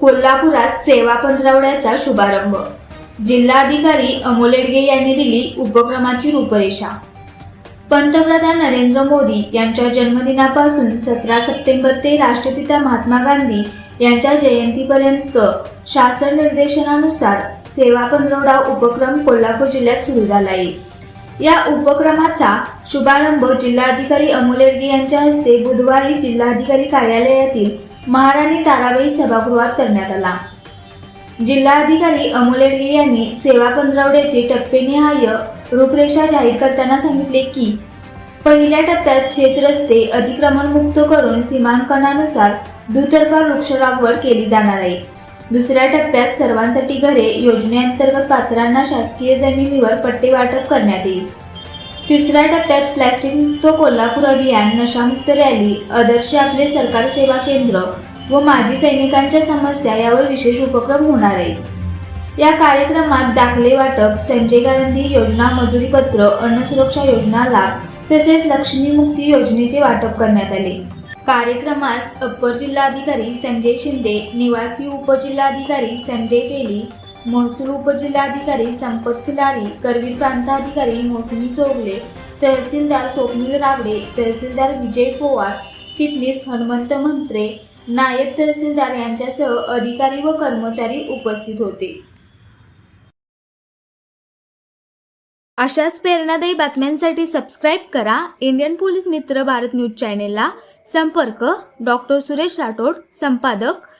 कोल्हापुरात सेवा पंधरवड्याचा शुभारंभ. जिल्हाधिकारी अमोल एडगे यांनी दिली उपक्रमाची रूपरेषा. पंतप्रधान नरेंद्र मोदी यांच्या जन्मदिनापासून सतरा सप्टेंबर ते राष्ट्रपिता महात्मा गांधी यांच्या जयंतीपर्यंत शासन निर्देशनानुसार सेवा पंधरवडा उपक्रम कोल्हापूर जिल्ह्यात सुरू झाला आहे या उपक्रमाचा शुभारंभ जिल्हाधिकारी अमोल एडगे यांच्या हस्ते बुधवारी जिल्हाधिकारी कार्यालयातील महाराणी ताराबाई सभागृहात करण्यात आला. जिल्हाधिकारी अमोल यांनी सेवा पंधरवड्याची टप्पेनिहाय रूपरेषा जाहीर करताना सांगितले की पहिल्या टप्प्यात शेतरस्ते अतिक्रमण मुक्त करून सीमांकनानुसार दुतर्फा वृक्ष लागवड केली जाणार आहे. दुसऱ्या टप्प्यात सर्वांसाठी घरे योजनेअंतर्गत पात्रांना शासकीय जमिनीवर पट्टे वाटप करण्यात येईल. तिसऱ्या टप्प्यात प्लॅस्टिक मुक्त कोल्हापूर अभियान नशामुक्त रॅली आदर्श आपले सरकार सेवा केंद्र व माजी सैनिकांच्या समस्या यावर विशेष उपक्रम होणार आहेत या कार्यक्रमात दाखले वाटप संजय गांधी योजना मजुरी पत्र अन्न सुरक्षा योजना लाभ तसेच लक्ष्मी मुक्ती योजनेचे वाटप करण्यात आले. कार्यक्रमास अप्पर जिल्हाधिकारी संजय शिंदे निवासी उपजिल्हाधिकारी संजय केली महसूल उपजिल्हाधिकारी संपत खिलारी करवीर प्रांताधिकारी मोसमी चोगले तहसीलदार स्वप्नील रावडे तहसीलदार विजय पोवार चिटणीस हनुमंत मंत्रे नायब तहसीलदार यांच्यासह अधिकारी व कर्मचारी उपस्थित होते. अशाच प्रेरणादायी बातम्यांसाठी सबस्क्राईब करा. इंडियन पोलीस मित्र भारत न्यूज चॅनेलला संपर्क. डॉक्टर सुरेश राठोड संपादक.